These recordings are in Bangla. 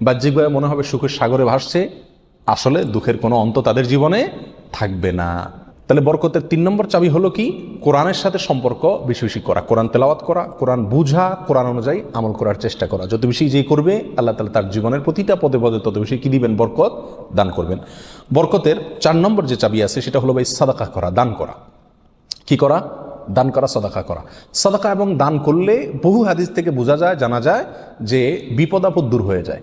বাহ্যিকভাবে মনে হবে সুখের সাগরে ভাসছে, আসলে দুঃখের কোনো অন্ত তাদের জীবনে থাকবে না। তাহলে বরকতের তিন নম্বর চাবি হলো কি? কোরআনের সাথে সম্পর্ক বেশি বেশি করা, কোরআন তেলাওয়াত করা, কোরআন বুঝা, কোরআন অনুযায়ী আমল করার চেষ্টা করা। যত বেশি যে করবে, আল্লাহ তালা তার জীবনের প্রতিটা পদে পদে তত বেশি কী দিবেন? বরকত দান করবেন। বরকতের চার নম্বর যে চাবি আছে, সেটা হলো ভাই সাদাকা করা, দান করা। কি করা? দান করা, সদাকা করা। সদাকা এবং দান করলে বহু হাদিস থেকে বোঝা যায়, জানা যায় যে বিপদ আপদ দূর হয়ে যায়।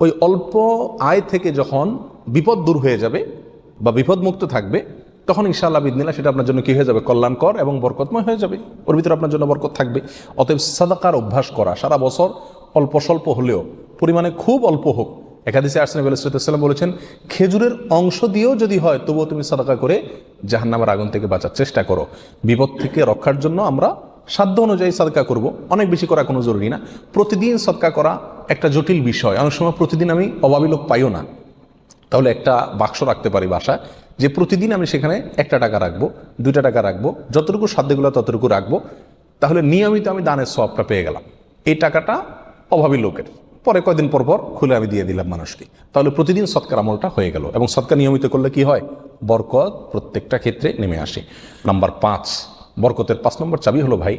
ওই অল্প আয় থেকে যখন বিপদ দূর হয়ে যাবে বা বিপদমুক্ত থাকবে, তখন ইনশাআল্লাহ বিদিনা সেটা আপনার জন্য কী হয়ে যাবে? কল্যাণকর এবং বরকতময় হয়ে যাবে। ওর ভিতরে আপনার জন্য বরকত থাকবে। অতএব সাদাকার অভ্যাস করা, সারা বছর অল্প স্বল্প হলেও, পরিমাণে খুব অল্প হোক। একাদিসে আর্সেন আলাইসাল্লাম বলেছেন, খেজুরের অংশ দিয়েও যদি হয়, তবুও তুমি সাদাকা করে জাহান্নামের আগুন থেকে বাঁচার চেষ্টা করো। বিপদ থেকে রক্ষার জন্য আমরা সাধ্য অনুযায়ী সাদকা করব। অনেক বেশি করা কোনো জরুরি না। প্রতিদিন সদকা করা একটা জটিল বিষয়। অনেক সময় প্রতিদিন আমি অভাবী লোক পাইও না। তাহলে একটা বাক্স রাখতে পারি বাসায়, যে প্রতিদিন আমি সেখানে একটা টাকা রাখব, দুইটা টাকা রাখব, যতটুকু সাধ্যগুলো ততটুকু রাখব, তাহলে নিয়মিত আমি দানের সবটা পেয়ে গেলাম। এই টাকাটা অভাবী লোকের। পরে কয়দিন পর পর খুলে আমি দিয়ে দিলাম মানুষকে। তাহলে প্রতিদিন সৎকার আমলটা হয়ে গেল এবং সৎকার নিয়মিত করলে কি হয়? বরকত প্রত্যেকটা ক্ষেত্রে নেমে আসে। নাম্বার পাঁচ, বরকতের পাঁচ নম্বর চাবি হলো ভাই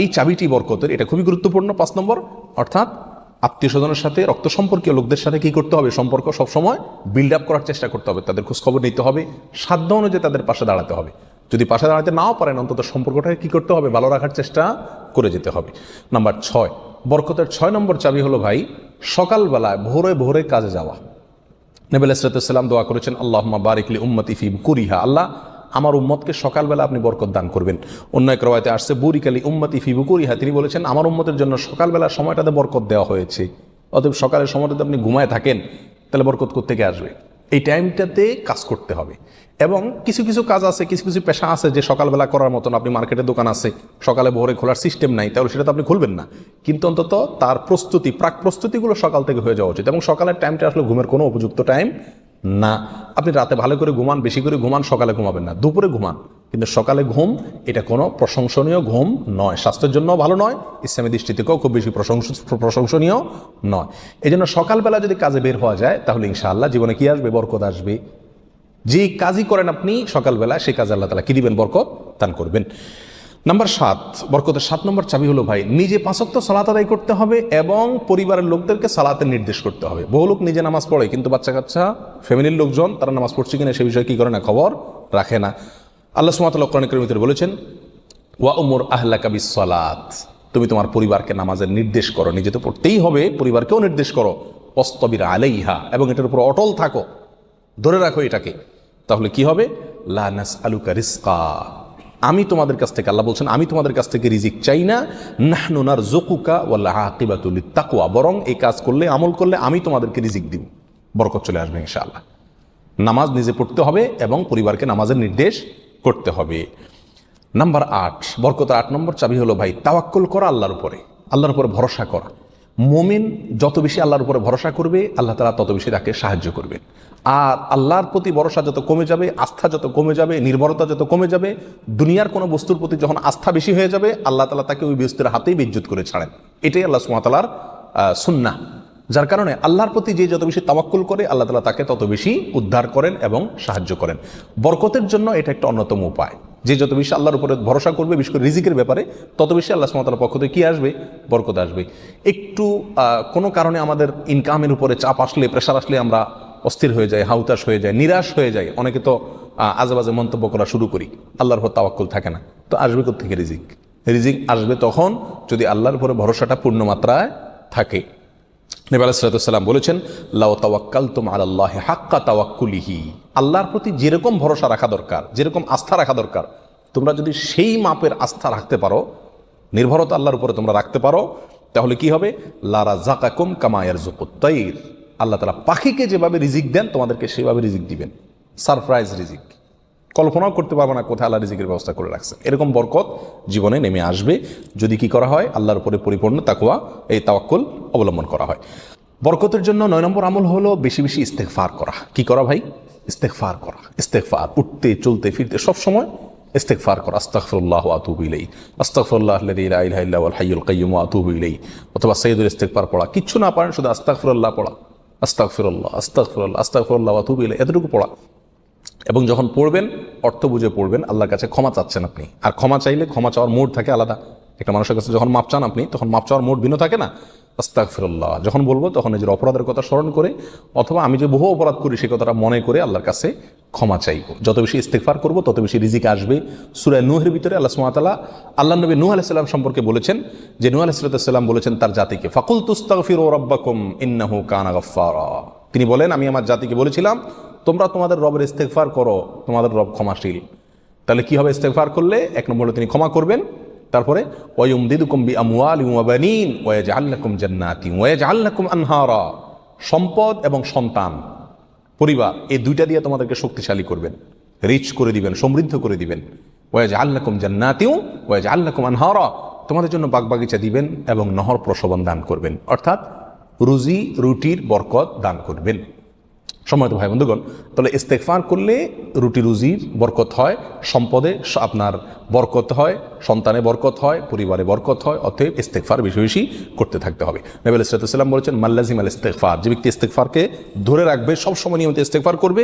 এই চাবিটি বরকতের, এটা খুবই গুরুত্বপূর্ণ, পাঁচ নম্বর। অর্থাৎ আত্মীয় স্বজনের সাথে রক্ত সম্পর্কীয় লোকদের সাথে কি করতে হবে? সম্পর্ক সবসময় বিল্ড আপ করার চেষ্টা করতে হবে। তাদের খোঁজখবর নিতে হবে, সাধ্য অনুযায়ী তাদের পাশে দাঁড়াতে হবে। যদি পাশে দাঁড়াতে নাও পারেন, অন্তত সম্পর্কটাকে কি করতে হবে? ভালো রাখার চেষ্টা করে যেতে হবে। নাম্বার ছয়, বরকতের ছয় নম্বর চাবি হলো ভাই, সকালবেলায় ভোরে ভোরে কাজে যাওয়া। নেবেল ইসরাতাম দোয়া করেছেন আল্লাহ বারিকলি উম্মতি ফি কুরিহা। আল্লাহ আমার উম্মতকে সকালবেলা আপনি বরকত দান করবেন। অন্য এক রবায়তে আসছে, বুরিকালি উম্মতি ফি বুকুরিহা তিনি বলেছেন, আমার উম্মতের জন্য সকালবেলা সময়টাতে বরকত দেওয়া হয়েছে। অতএব সকালের সময়টাতে আপনি ঘুমায় থাকেন, তাহলে বরকত করতে থেকে আসবে? এই টাইমটাতে কাজ করতে হবে। এবং কিছু কিছু কাজ আছে, কিছু কিছু পেশা আছে যে সকালবেলা করার মতন আপনি মার্কেটে দোকান আছে, সকালে ভোরে খোলার সিস্টেম নাই, তাহলে সেটা তো আপনি খুলবেন না। কিন্তু অন্তত তার প্রস্তুতি, প্রাক প্রস্তুতিগুলো সকাল থেকে হয়ে যাওয়া উচিত। এবং সকালের টাইমটা আসলে ঘুমের কোনো উপযুক্ত টাইম না। আপনি রাতে ভালো করে ঘুমান, বেশি করে ঘুমান, সকালে ঘুমাবেন না। দুপুরে ঘুমান। কিন্তু সকালে ঘুম, এটা কোনো প্রশংসনীয় ঘুম নয়। স্বাস্থ্যের জন্য ভালো নয়, ইসলামী দৃষ্টি থেকেও খুব বেশি প্রশংস প্রশংসনীয় নয়। এই জন্য সকালবেলা যদি কাজে বের হওয়া যায়, তাহলে ইনশাআল্লাহ জীবনে কি আসবে? বরকত আসবে। যে কাজই করেন আপনি, সকালবেলা সেই কাজে আল্লাহ তালা কী দিবেন? বরকত দান করবেন। নাম্বার সাত, বরকতের সাত নম্বর চাবি হলো, ভাই, নিজে পাঁচক্ত সালাত আদায় করতে হবে এবং পরিবারের লোকদেরকে সালাতের নির্দেশ করতে হবে। বহু লোক নিজে নামাজ পড়ে, কিন্তু বাচ্চা কাচ্চা, ফ্যামিলির লোকজন, তারা নামাজ পড়ছে কিনা সে বিষয়ে কী করে না খবর রাখে না। আল্লাহ সুমাতাল কোরআন করিমিতের বলেছেন, ওয়া উমর আহলা কাবি সালাত। তুমি তোমার পরিবারকে নামাজের নির্দেশ করো, নিজে তো পড়তেই হবে, পরিবারকেও নির্দেশ করো। অস্তবির আলাইহা, এবং এটার উপর অটল থাকো। ধরে রাখো এটাকে। তাহলে কি হবে? লানাস আলুকা রিস্কা আমি তোমাদের কাছ থেকে, আল্লাহ বলছেন, আমি তোমাদের কাছ থেকে রিজিক চাই না। নাহনুনার জকুকা ওয়াল্লাহ আকিবাতুল তাকুয়া বরং এই কাজ করলে, আমল করলে আমি তোমাদেরকে রিজিক দিব। বরকত চলে আসবে ইনশাআল্লাহ। নামাজ নিজে পড়তে হবে এবং পরিবারকে নামাজের নির্দেশ করতে হবে। নাম্বার আট, বরকতের আট নম্বর চাবি হলো, ভাই, তাওয়াক্কুল করা আল্লাহর উপরে। আল্লাহর উপরে ভরসা করা। মোমিন যত বেশি আল্লাহর উপরে ভরসা করবে, আল্লাহ তালা তত বেশি তাকে সাহায্য করবে। আর আল্লাহর প্রতি ভরসা যত কমে যাবে, আস্থা যত কমে যাবে, নির্ভরতা যত কমে যাবে, দুনিয়ার কোনো বস্তুর প্রতি যখন আস্থা বেশি হয়ে যাবে, আল্লাহ তালা তাকে ওই বস্তুর হাতেই বিদ্যুৎ করে ছাড়েন। এটাই আল্লাহ সুমাতালার সুন্না যার কারণে আল্লাহর প্রতি যে যত বেশি তাওয়াক্কুল করে, আল্লাহ তালা তাকে তত বেশি উদ্ধার করেন এবং সাহায্য করেন। বরকতের জন্য এটা একটা অন্যতম উপায়। যে যত বেশি আল্লাহর উপরে ভরসা করবে, বিশেষ করে রিজিকের ব্যাপারে, তত বেশি আল্লাহ সুমতালার পক্ষ থেকে কী আসবে? বরকত আসবে। একটু কোনো কারণে আমাদের ইনকামের উপরে চাপ আসলে প্রেশার আসলে আমরা অস্থির হয়ে যায় হাউতাস হয়ে যায় নিরাশ হয়ে যায় অনেকে তো আজেবাজে মন্তব্য করা শুরু করি, আল্লাহর উপর তাওয়াক্কুল থাকে না। তো আসবে থেকে রিজিক? রিজিক আসবে তখন যদি আল্লাহর উপরে ভরসাটা পূর্ণ মাত্রায় থাকে। নবী আলাইসালাম বলেছেন লাও তাওয়াক্কাল তুম আল্লাহ হাক্কা তাওয়াক্কুলিহি। আল্লাহর প্রতি যেরকম ভরসা রাখা দরকার, যেরকম আস্থা রাখা দরকার, তোমরা যদি সেই মাপের আস্থা রাখতে পারো, নির্ভরতা আল্লাহর উপরে তোমরা রাখতে পারো, তাহলে কি হবে? লারা জাকাকুম কামায়ের জুকুত্তাইর আল্লাহ তালা পাখিকে যেভাবে রিজিক দেন, তোমাদেরকে সেভাবে রিজিক দিবেন। সারপ্রাইজ রিজিক। কল্পনাও করতে পারব না কোথায় আল্লাহ রিজিকের ব্যবস্থা করে রাখছে। এরকম বরকত জীবনে নেমে আসবে। যদি কি করা হয়? আল্লাহর উপরে পরিপূর্ণ তাকুয়া এই তাওয়াক্কুল অবলম্বন করা হয়। বরকতের জন্য নয় নম্বর আমল হলো বেশি বেশি ইস্তেকফার করা। কি করা ভাই? ইস্তেকফার করা। ইস্তেকফার উঠতে, চলতে, ফিরতে সব সময় ইস্তেকফার করা। আস্তাগফিরুল্লাহ ওয়া আতুবু ইলাইহি। আস্তাগফিরুল্লাহ আল্লাযী লা ইলাহা ইল্লা হুয়াল হাইয়ুল কাইয়্যুম ওয়া আতুবু ইলাইহি। অথবা সাইয়্যিদুল ইস্তেকফার পড়া। কিচ্ছু না পারেন, শুধু আস্তাগফিরুল্লাহ পড়া। আস্তাগফিরুল্লাহ আস্তাগফিরুল্লাহ আস্তাগফিরুল্লাহ ওয়া আতুবু ইলাইহি। এতটুকু পড়া। এবং যখন পড়বেন, অর্থ বুঝে পড়বেন, আল্লাহর কাছে ক্ষমা চাচ্ছেন আপনি। আর ক্ষমা চাইলে ক্ষমা চাওয়ার মোড থাকে আলাদা। একটা মানুষের কাছে যখন মাপ চান আপনি, তখন মাপ চাওয়ার মোড ভিন্ন থাকে না? আস্তাক ফিরল্লাহ যখন বলব, তখন নিজের অপরাধের কথা স্মরণ করে, অথবা আমি যে বহু অপরাধ করি সেই কথাটা মনে করে আল্লাহর কাছে ক্ষমা চাইব যত বেশি ইস্তেকফার করব, তত বেশি রিজিক আসবে। সুরায় নুহের ভিতরে আল্লাহ সুমাতালা আল্লাহ নবী নুহ আলাইসাল্লাম সম্পর্কে বলেছেন, যে নুহ আলাইসাল্লাম বলেছেন তার জাতিকে ফাকুল তুস্তাগফির ও রব্বাকুম ইন্নাহু কানা গফফারা। তিনি বলেন, আমি আমার জাতিকে বলেছিলাম তোমরা তোমাদের রবের ইস্তেকফার করো, তোমাদের রব ক্ষমাশীল। তাহলে কি হবে ইস্তেকফার করলে? এক নম্বর তিনি ক্ষমা করবেন। তারপরে ওয়ুম দিদুকুম বি আমওয়াল ওয়াবানিন ওয়াজআল্লাকুম জান্নাতি ওয়াজআল্লাকুম আনহারা। সম্পদ এবং সন্তান, পরিবার, এই দুইটা দিয়ে তোমাদেরকে শক্তিশালী করবেন। রিচ করে দিবেন, সমৃদ্ধ করে দিবেন। ওয়াজআল্লাকুম জান্নাতিউ ওয়াজআল্লাকুম আনহারা। তোমাদের জন্য বাগবাগিচা দিবেন এবং নহর প্রসবন দান করবেন। অর্থাৎ রুজি, রুটির বরকত দান করবেন। সময়ত ভাই বন্ধুগণ, তাহলে ইস্তেকফার করলে রুটি রুজির বরকত হয়, সম্পদে আপনার বরকত হয়, সন্তানে বরকত হয়, পরিবারে বরকত হয়, অতএব ইস্তেকফার বেশি বেশি করতে থাকতে হবে। নবীল ইসলাতাম বলেছেন মাল্লাজিম আল ইস্তেকফার যে ব্যক্তি ইস্তেকফারকে ধরে রাখবে সবসময় নিয়মিত ইস্তেকফার করবে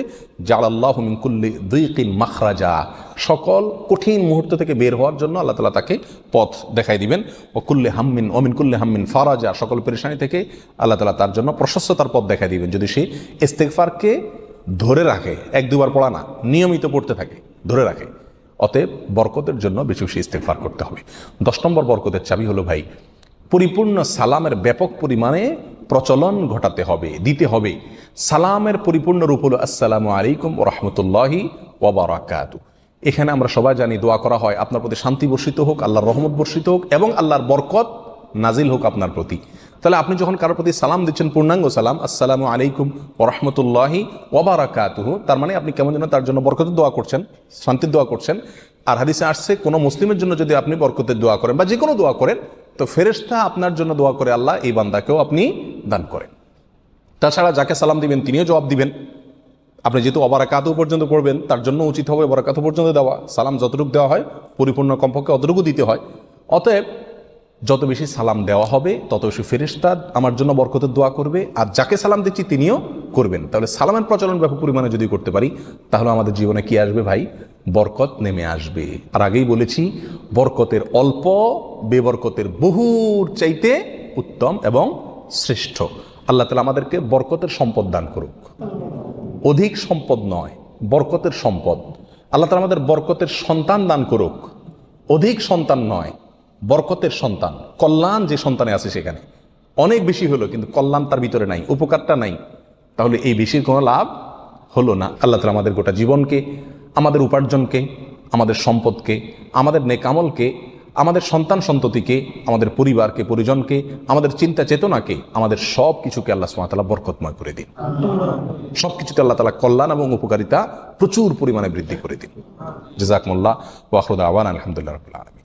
জাল আল্লাহ মিনকুল্লি দুইকিন মাখরাজা। সকল কঠিন মুহূর্ত থেকে বের হওয়ার জন্য আল্লাহ তালা তাকে পথ দেখাই দিবেন। ও কুল্লে হাম্মিন অমিন কুল্লে হাম্মিন ফারাজা সকল পেরেশানি থেকে আল্লাহ তালা তার জন্য প্রশস্ততার পথ দেখাই দিবেন। যদি সে ইস্তেকফারকে ধরে রাখে, এক দুবার পড়া না, নিয়মিত পড়তে থাকে, ধরে রাখে। অতএব বরকতের জন্য বেশি বেশি ইস্তেকফার করতে হবে। দশ নম্বর বরকতের চাবি হলো, ভাই, পরিপূর্ণ সালামের ব্যাপক পরিমাণে প্রচলন ঘটাতে হবে, দিতে হবে। সালামের পরিপূর্ণ রূপ হলো, আসসালামু আলাইকুম রহমতুল্লাহি ওবরাকাতু এখানে আমরা সবাই জানি দোয়া করা হয়, আপনার প্রতি শান্তি বর্ষিত হোক, আল্লাহর রহমত বর্ষিত হোক, এবং আল্লাহর বরকত নাজিল হোক আপনার প্রতি। তাহলে আপনি যখন কারোর প্রতি সালাম দিচ্ছেন, পূর্ণাঙ্গ সালাম, আসসালামু আলাইকুম ও রহমতুল্লাহি ওবরাকাতুহু, তার মানে আপনি কেমন যেন তার জন্য বরকতের দোয়া করছেন, শান্তির দোয়া করছেন। আর হাদিসে আসছে, কোনো মুসলিমের জন্য যদি আপনি বরকতের দোয়া করেন বা যে কোনো দোয়া করেন, তো ফেরেশতা আপনার জন্য দোয়া করে আল্লাহ, এই বান্দাকেও আপনি দান করেন। তাছাড়া যাকে সালাম দিবেন, তিনিও জবাব দিবেন। আপনি যেহেতু অবারাকাতু পর্যন্ত পড়বেন, তার জন্য উচিত হবে অবারাকাতু পর্যন্ত দেওয়া। সালাম যতটুকু দেওয়া হয়, পরিপূর্ণ কমপক্ষে অতটুকু দিতে হয়। অতএব যত বেশি সালাম দেওয়া হবে, তত বেশি ফেরেশতা আমার জন্য বরকতের দোয়া করবে। আর যাকে সালাম দিচ্ছি, তিনিও করবেন। তাহলে সালামের প্রচলন ব্যাপক পরিমাণে যদি করতে পারি, তাহলে আমাদের জীবনে কি আসবে ভাই? বরকত নেমে আসবে। আর আগেই বলেছি, বরকতের অল্প, বেবরকতের বহুর চাইতে উত্তম এবং শ্রেষ্ঠ। আল্লাহ তালা আমাদেরকে বরকতের সম্পদ দান করুক। অধিক সম্পদ নয়, বরকতের সম্পদ। আল্লাহ তালা আমাদের বরকতের সন্তান দান করুক। অধিক সন্তান নয় বরকতের সন্তান। কল্যাণ যে সন্তানে আছে সেখানে। অনেক বেশি হলো, কিন্তু কল্যাণ তার ভিতরে নাই, উপকারটা নাই। তাহলে এই বেশির কোনো লাভ হলো না। আল্লাহ তালা আমাদের গোটা জীবনকে, আমাদের উপার্জনকে, আমাদের সম্পদকে, আমাদের নেকামলকে, আমাদের সন্তান সন্ততিকে, আমাদের পরিবারকে, পরিজনকে, আমাদের চিন্তা চেতনাকে, আমাদের সব কিছুকে আল্লাহ সুমাতালা বরকতময় করে দিন। সব কিছুতে আল্লাহ তালা কল্যাণ এবং উপকারিতা প্রচুর পরিমাণে বৃদ্ধি করে দিন। জাজাকমুল্লাহ ওয়াহরুদ আওয়ান আলহামদুলিল্লাহ রবিল আলমী